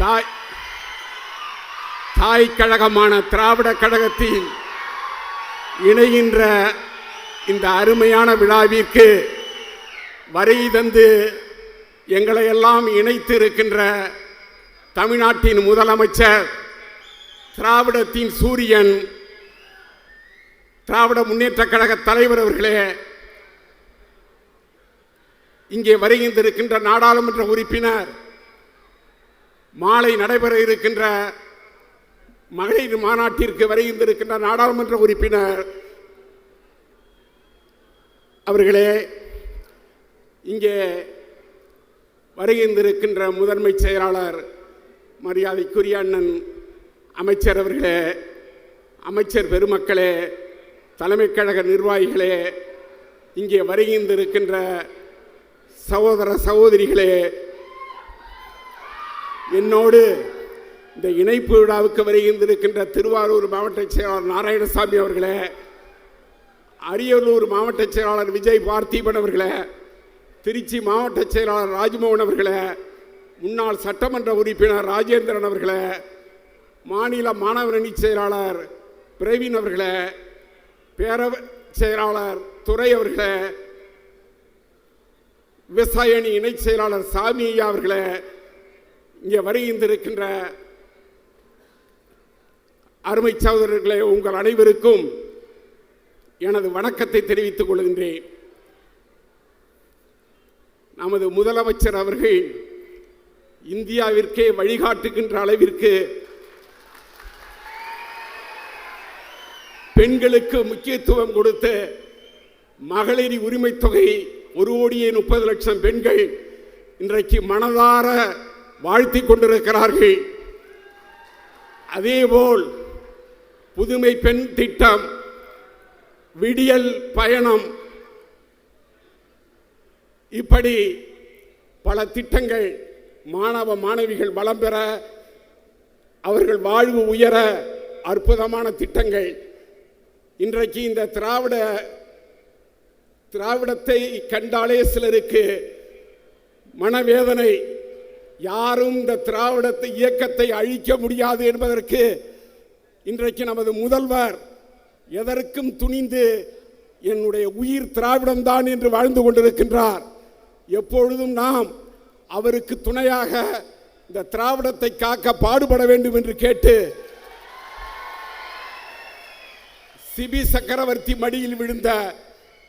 தாய் தாய் கழகமான திராவிட கழகத்தில் இணைகின்ற இந்த அருமையான விழாவிற்கு வருகை தந்து எங்களை எல்லாம் இணைத்து இருக்கின்ற தமிழ்நாட்டின் முதலமைச்சர் திராவிடத்தின் சூரியன் திராவிட முன்னேற்ற கழக தலைவர் அவர்களே இங்கே வருகின்றிருக்கின்ற நாடாளுமன்ற உறுப்பினர் மாலை நடைபெற இருக்கின்ற மகளிர் மாநாட்டிற்கு வருகின்றிருக்கின்ற நாடாளுமன்ற உறுப்பினர் அவர்களே இங்கே வருகின்றிருக்கின்ற முதன்மை செயலாளர் மரியாதைக்குரிய அண்ணன் அமைச்சர் அவர்களே அமைச்சர் பெருமக்களே தலைமைக் கழக நிர்வாகிகளே இங்கே வருகின்றிருக்கின்ற சகோதர சகோதரிகளே என்னோடு இந்த இணைப்பு விழாவுக்கு வருகின்றிருக்கின்ற திருவாரூர் மாவட்ட செயலாளர் நாராயணசாமி அவர்களே அரியலூர் மாவட்ட செயலாளர் விஜய் பார்த்தீபன் அவர்களே திருச்சி மாவட்ட செயலாளர் ராஜ்மோகன் அவர்களே முன்னாள் சட்டமன்ற உறுப்பினர் ராஜேந்திரன் அவர்களே மாநில மாணவரணி செயலாளர் பிரவீன் அவர்களே பேரவ செயலாளர் துறை அவர்களே விவசாய அணி இணைச் செயலாளர் சாமி ஐயா அவர்களே இங்கே வருகின்றிருக்கின்ற அருமை சகோதரர்களே உங்கள் அனைவருக்கும் எனது வணக்கத்தை தெரிவித்துக் கொள்கின்றேன். நமது முதலமைச்சர் அவர்கள் இந்தியாவிற்கே வழிகாட்டுகின்ற அளவிற்கு பெண்களுக்கு முக்கியத்துவம் கொடுத்து மகளிர் உரிமை தொகை ஒரு கோடியே முப்பது லட்சம் பெண்கள் இன்றைக்கு மனதார வாழ்த்தி கொண்டிருக்கிறார்கள் அதேபோல் புதுமை பெண் திட்டம் விடியல் பயணம் இப்படி பல திட்டங்கள் மாணவ மாணவிகள் வளம் பெற அவர்கள் வாழ்வு உயர அற்புதமான திட்டங்கள். இன்றைக்கு இந்த திராவிட திராவிடத்தை கண்டாலே சிலருக்கு மனவேதனை யாரும் இந்த திராவிடத்தை இயக்கத்தை அழிக்க முடியாது என்பதற்கு இன்றைக்கு நமது முதல்வர் எதற்கும் துணிந்து என்னுடைய உயிர் திராவிடம்தான் என்று வாழ்ந்து கொண்டிருக்கின்றார். எப்பொழுதும் நாம் அவருக்கு துணையாக இந்த திராவிடத்தை காக்க பாடுபட வேண்டும் என்று கேட்டு சிபி சக்கரவர்த்தி மடியில் விழுந்த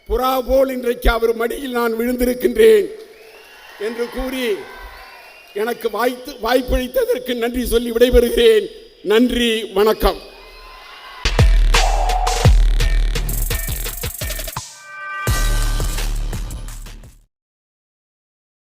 புறா போல் இன்றைக்கு அவர் மடியில் நான் விழுந்திருக்கின்றேன் என்று கூறி எனக்கு வாய்த்து வாய்ப்பளித்ததற்கு நன்றி சொல்லி விடைபெறுகிறேன். நன்றி வணக்கம்.